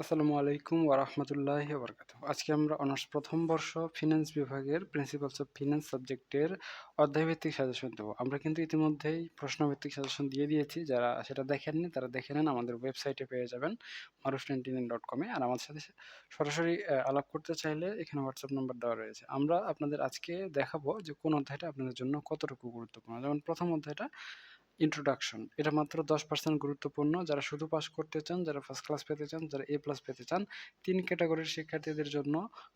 আসসালামু আলাইকুম ওয়া রাহমাতুল্লাহি ওয়া বারাকাতুহু। আজকে আমরা অনার্স প্রথম বর্ষ ফিন্যান্স বিভাগের প্রিন্সিপালস অফ ফিন্যান্স সাবজেক্টের অধ্যায়ভিত্তিক সাজেশন দেবো। আমরা কিন্তু ইতিমধ্যেই প্রশ্নভিত্তিক সাজেশন দিয়ে দিয়েছি। যারা সেটা দেখেননি, তারা দেখে নেন, আমাদের ওয়েবসাইটে পেয়ে যাবেন মারুফ নাইনটি নাইন ডট কমে আর আমাদের সাথে সরাসরি আলাপ করতে চাইলে এখানে হোয়াটসঅ্যাপ নাম্বার দেওয়া রয়েছে। আমরা আপনাদের আজকে দেখাবো যে কোন অধ্যায়টা আপনাদের জন্য কতটুকু গুরুত্বপূর্ণ। যেমন প্রথম অধ্যায়টা ইন্ট্রোডাকশন এটা মাত্র দশ পার্সেন্ট গুরুত্বপূর্ণ। যারা শুধু পাস করতে চান, যারা ফার্স্ট ক্লাস পেতে চান, যারা এ প্লাস পেতে চান, তিন ক্যাটাগরির শিক্ষার্থীদের জন্য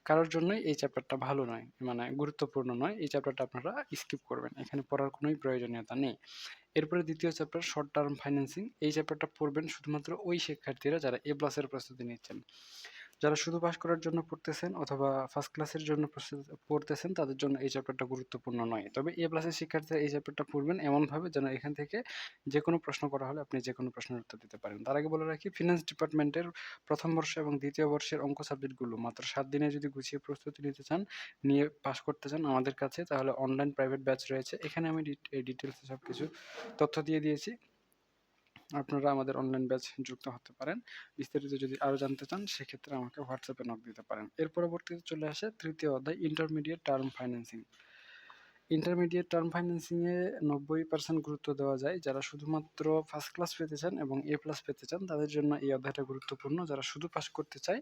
কারোর জন্যই এই চ্যাপ্টারটা ভালো নয় মানে গুরুত্বপূর্ণ নয়। এই চ্যাপ্টারটা আপনারা স্কিপ করবেন, এখানে পড়ার কোনোই প্রয়োজনীয়তা নেই। এরপরে দ্বিতীয় চ্যাপ্টার শর্ট টার্ম ফাইন্যান্সিং এই চ্যাপ্টারটা পড়বেন শুধুমাত্র ওই শিক্ষার্থীরা যারা এ প্লাসের প্রস্তুতি নিচ্ছেন। যারা শুধু পাস করার জন্য পড়তেছেন অথবা ফার্স্ট ক্লাসের জন্য পড়তেছেন, তাদের জন্য এই চ্যাপ্টারটা গুরুত্বপূর্ণ নয়। তবে এ প্লাসের শিক্ষার্থীরা এই চ্যাপ্টারটা পড়বেন এমনভাবে যেন এখান থেকে যে কোনো প্রশ্ন করা হলে আপনি যে কোনো প্রশ্নের উত্তর দিতে পারেন। তার আগে বলে রাখি ফিনান্স ডিপার্টমেন্টের প্রথম বর্ষ এবং দ্বিতীয় বর্ষের অঙ্ক সাবজেক্টগুলো মাত্র সাত দিনে যদি গুছিয়ে প্রস্তুতি নিতে চান, নিয়ে পাস করতে চান আমাদের কাছে, তাহলে অনলাইন প্রাইভেট ব্যাচ রয়েছে। এখানে আমি ডিটেলসে সব কিছু তথ্য দিয়ে দিয়েছি। আপনারা আমাদের অনলাইন ব্যাচ যুক্ত হতে পারেন। বিস্তারিত যদি আরও জানতে চান, সেক্ষেত্রে আমাকে হোয়াটসঅ্যাপে নক দিতে পারেন। এর পরবর্তীতে চলে আসে তৃতীয় অধ্যায় intermediate term financing intermediate term ফাইন্যান্সিংয়ে নব্বই পার্সেন্ট গুরুত্ব দেওয়া যায়। যারা শুধুমাত্র ফার্স্ট ক্লাস পেতে চান এবং এ প্লাস পেতে চান, তাদের জন্য এই অধ্যায়টা গুরুত্বপূর্ণ। যারা শুধু পাস করতে চায়,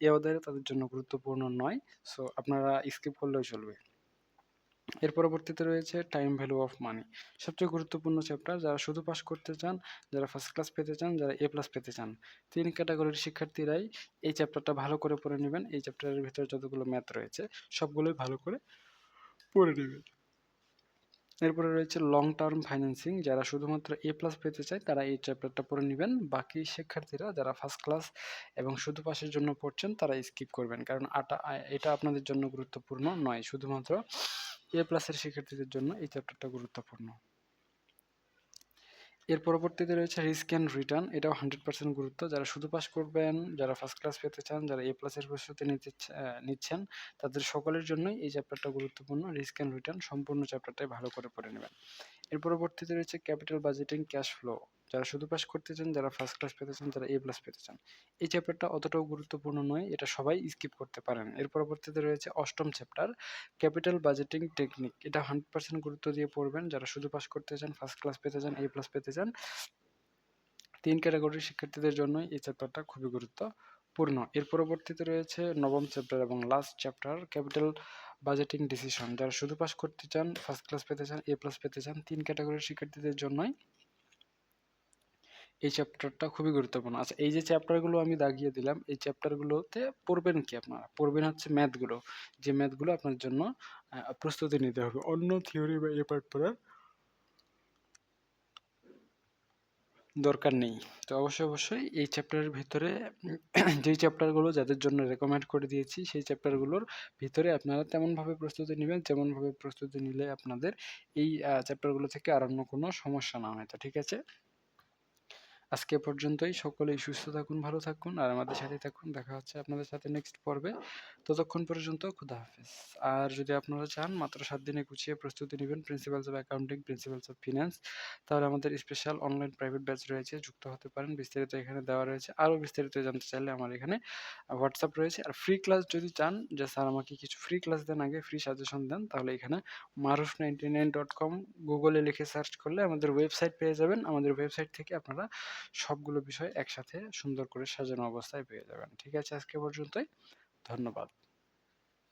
এই অধ্যায়টা তাদের জন্য গুরুত্বপূর্ণ নয়। সো আপনারা স্কিপ করলেও চলবে। এর পরবর্তীতে রয়েছে টাইম ভ্যালু অফ মানি সবচেয়ে গুরুত্বপূর্ণ চ্যাপ্টার যারা শুধু পাস করতে চান, যারা ফার্স্ট ক্লাস পেতে চান, যারা এ প্লাস পেতে চান। তিন ক্যাটাগরির শিক্ষার্থীরাই এই চ্যাপ্টারটা ভালো করে পড়ে নেবেন। এই চ্যাপ্টারের ভিতরে যতগুলো ম্যাথ রয়েছে, সবগুলোই ভালো করে পড়ে নেবেন। এরপরে রয়েছে লং টার্ম ফাইন্যান্সিং যারা শুধুমাত্র এ প্লাস পেতে চায়, তারা এই চ্যাপ্টারটা পড়ে নেবেন। বাকি শিক্ষার্থীরা যারা ফার্স্ট ক্লাস এবং শুধু পাশের জন্য পড়ছেন, তারা স্কিপ করবেন। কারণ আটা, এটা আপনাদের জন্য গুরুত্বপূর্ণ নয়, শুধুমাত্র এ প্লাসের শিক্ষার্থীদের জন্য এই চ্যাপ্টারটা গুরুত্বপূর্ণ। এর পরবর্তীতে রয়েছে রিস্ক অ্যান্ড রিটার্ন এটাও হান্ড্রেড পার্সেন্ট গুরুত্ব। যারা শুধু পাস করবেন, যারা ফার্স্ট ক্লাস পেতে চান, যারা এ প্লাসের প্রস্তুতি নিতে নিচ্ছেন, তাদের সকলের জন্যই এই চ্যাপ্টারটা গুরুত্বপূর্ণ। রিস্ক অ্যান্ড রিটার্ন সম্পূর্ণ চ্যাপ্টারটাই ভালো করে পড়ে নেবেন। এর পরবর্তীতে রয়েছে ক্যাপিটাল বাজেটিং ক্যাশ ফ্লো যারা শুধু পাস করতে চান, যারা ফার্স্ট ক্লাস পেতে চান, যারা এ প্লাস পেতে চান, এই চ্যাপ্টারটা অতটাও গুরুত্বপূর্ণ নয়, এটা সবাই স্কিপ করতে পারেন। এর পরবর্তীতে রয়েছে অষ্টম চ্যাপ্টার ক্যাপিটাল বাজেটিং টেকনিক এটা হান্ড্রেড পার্সেন্ট গুরুত্ব দিয়ে পড়বেন। যারা শুধু পাস করতে চান ফার্স্ট ক্লাস পেতে চান এ প্লাস পেতে চান, তিন ক্যাটাগরির শিক্ষার্থীদের জন্যই এই চ্যাপ্টারটা খুবই গুরুত্বপূর্ণ। এর পরবর্তীতে রয়েছে নবম চ্যাপ্টার এবং last chapter capital budgeting decision যারা শুধু পাস করতে চান ফার্স্ট ক্লাস পেতে চান এ প্লাস পেতে চান, তিন ক্যাটাগরির শিক্ষার্থীদের জন্যই এই চ্যাপ্টারটা খুবই গুরুত্বপূর্ণ। আচ্ছা এই যে চ্যাপ্টারগুলো আমি দাগিয়ে দিলাম, এই চ্যাপ্টারগুলোতে পড়বেন কি আপনারা? পড়বেন হচ্ছে ম্যাথগুলো যে ম্যাথগুলো আপনার জন্য প্রস্তুতি নিতে হবে। অন্য থিওরি বা এ পার্ট পড়ার দরকার নেই। তো অবশ্যই অবশ্যই এই চ্যাপ্টারের ভিতরে যেই চ্যাপ্টারগুলো যাদের জন্য রেকমেন্ড করে দিয়েছি, সেই চ্যাপ্টারগুলোর ভিতরে আপনারা তেমনভাবে প্রস্তুতি নেবেন যেমনভাবে প্রস্তুতি নিলে আপনাদের এই চ্যাপ্টারগুলো থেকে আর অন্য কোনো সমস্যা না হয়। তো ঠিক আছে? আজকে পর্যন্তই। সকলেই সুস্থ থাকুন, ভালো থাকুন আর আমাদের সাথে থাকুন। দেখা হচ্ছে আপনাদের সাথে নেক্সট পর্বে। ততক্ষণ পর্যন্ত খুদা হাফেজ। আর যদি আপনারা চান মাত্র সাত দিনে গুছিয়ে প্রস্তুতি নেবেন principles of accounting principles of finance তাহলে আমাদের স্পেশাল অনলাইন প্রাইভেট ব্যাচ রয়েছে, যুক্ত হতে পারেন। বিস্তারিত এখানে দেওয়া রয়েছে। আরও বিস্তারিত জানতে চাইলে আমার এখানে হোয়াটসঅ্যাপ রয়েছে। আর ফ্রি ক্লাস যদি চান, যে স্যার আমাকে কিছু ফ্রি ক্লাস দেন আগে ফ্রি সাজেশন দেন, তাহলে এখানে Maruf ninety nine dot com গুগলে লিখে সার্চ করলে আমাদের ওয়েবসাইট পেয়ে যাবেন। আমাদের ওয়েবসাইট থেকে আপনারা সবগুলো বিষয় একসাথে সুন্দর করে সাজানো অবস্থায় পেয়ে যাবেন। ঠিক আছে আজকে পর্যন্তই। ধন্যবাদ।